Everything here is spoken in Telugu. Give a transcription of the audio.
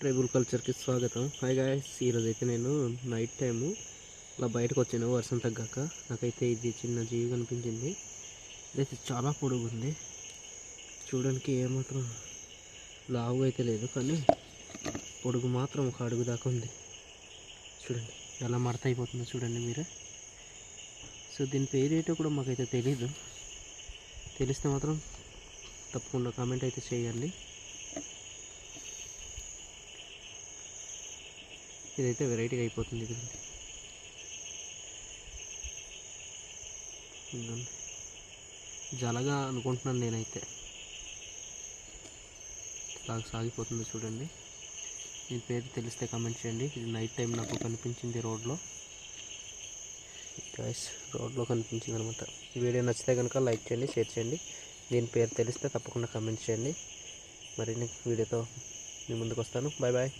ట్రైబుల్ కల్చర్కి స్వాగతం. హాయ్ గాయస్ ఈరోజు అయితే నేను నైట్ టైము ఇలా బయటకు వచ్చాను వర్షం తగ్గాక. నాకైతే ఇది చిన్న జీవి కనిపించింది. ఇదైతే చాలా పొడుగు ఉంది. చూడడానికి ఏమాత్రం లావుగా అయితే లేదు కానీ పొడుగు మాత్రం ఒక అడుగు దాకా ఉంది. చూడండి ఎలా మడత అయిపోతుందో చూడండి మీరే. సో దీని పేరు ఏంటో కూడా మాకైతే తెలీదు. తెలిస్తే మాత్రం తప్పకుండా కామెంట్ అయితే చేయండి. ఇదైతే వెరైటీగా అయిపోతుంది ఇది జలగా అనుకుంటున్నాను నేనైతే. బాగా సాగిపోతుందో చూడండి. మీ పేరు తెలిస్తే కమెంట్ చేయండి. ఇది నైట్ టైం నాకు కనిపించింది రోడ్లో. గాయస్ రోడ్లో కనిపించింది అనమాట ఈ వీడియో నచ్చితే కనుక లైక్ చేయండి షేర్ చేయండి. దీని పేరు తెలిస్తే తప్పకుండా కమెంట్ చేయండి. మరి నేను వీడియోతో మీ ముందుకు వస్తాను. Bye bye